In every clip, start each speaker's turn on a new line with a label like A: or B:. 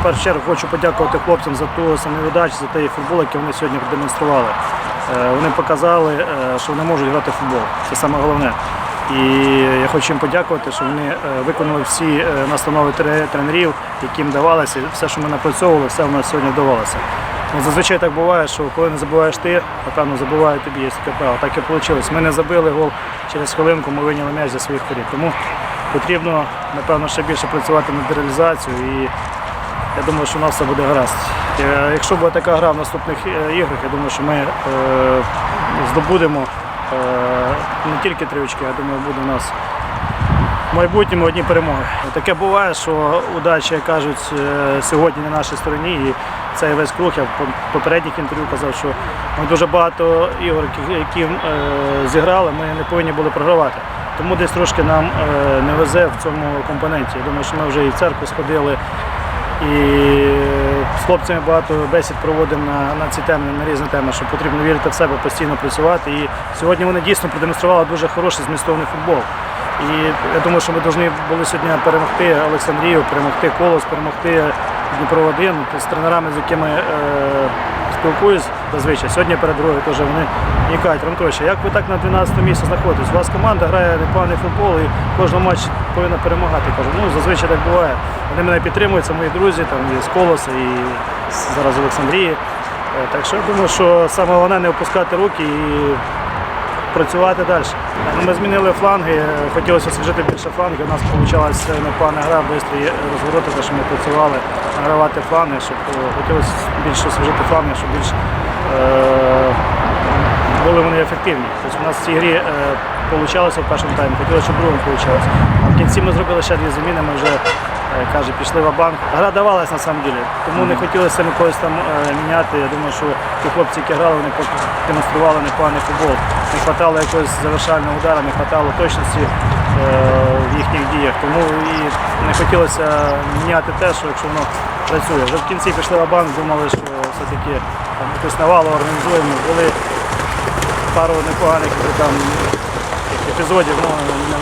A: в першу чергу хочу подякувати хлопцям за ту самовіддачу, за той футбол, який вони сьогодні продемонстрували. Е, Вони показали, е, що вони можуть грати в футбол. Це саме головне. І я хочу їм подякувати, що вони е, виконали всі настанови тренерів, які їм давалися. Все, що ми напрацьовували, все в нас сьогодні вдавалося. Ну, зазвичай так буває, що коли не забуваєш ти, напевно, забуває тобі, є таке право. Так і вийшло. Ми не забили гол через хвилинку, ми вийняли м'яч за своїх воріт. Тому потрібно, напевно, ще більше працювати над реалізацією. І я думаю, що у нас все буде гаразд. Е, Якщо буде така гра в наступних е, іграх, я думаю, що ми е, здобудемо не тільки три очки, я думаю, буде у нас в майбутньому одні перемоги. Таке буває, що удача, як кажуть, сьогодні на нашій стороні. І цей весь круг, я в попередніх інтерв'ю казав, що ми дуже багато ігор, які, зіграли, ми не повинні були програвати. Тому десь трошки нам не везе в цьому компоненті. Я думаю, що ми вже і в церкву сходили, і з хлопцями багато бесід проводимо на, на ці теми, на різні теми, що потрібно вірити в себе, постійно працювати. І сьогодні вони дійсно продемонстрували дуже хороший змістовний футбол. І я думаю, що ми повинні були сьогодні перемогти Олександрію, перемогти Колос, перемогти Дніпро 1 з тренерами, з якими е, спілкуюсь зазвичай. Сьогодні перед грою теж вони мені кажуть, Ромтович, як ви так на 12 місці знаходитесь? У вас команда грає непоганий футбол і кожен матч повинна перемагати. Кажу, ну зазвичай так буває. Вони мене підтримують, це мої друзі, там і з Колоса, і зараз з Олександрії. Е, Так що я думаю, що саме головне не опускати руки і працювати далі. Ну, Ми змінили фланги, е, хотілося освіжити більше флангів. У нас вийшла непогана гра, швидкі розвороти, що ми працювали, награвати фланги, щоб е, хотілося більше освіжити фланги, щоб більш е, були вони ефективні. Тобто у нас в цій грі е, вийшло в першому таймі, хотілося, щоб в другому вийшло. А в кінці ми зробили ще дві заміни, ми вже е, каже, пішли в банк. Гра давалась на самом деле, тому не хотілося ми когось там е, міняти. Я думаю, що ті хлопці, які грали, вони демонстрували непоганий футбол. Не вистачало якогось завершального удара, не вистачало точності е, в їхніх діях. Тому і не хотілося міняти те, що якщо воно працює. Вже в кінці пішли в банк, думали, що все-таки там якусь навалу організуємо. Були пару непоганих там епізодів, ну,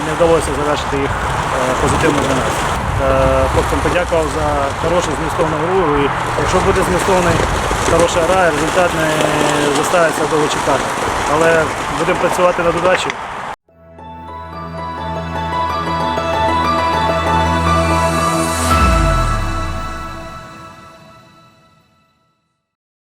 A: не, вдалося завершити їх е, позитивно для нас. Е, Хлопцям подякував за хорошу змістовну гру. І якщо буде змістовний хороша гра, результат не заставиться довго чекати. Але будемо працювати над удачею.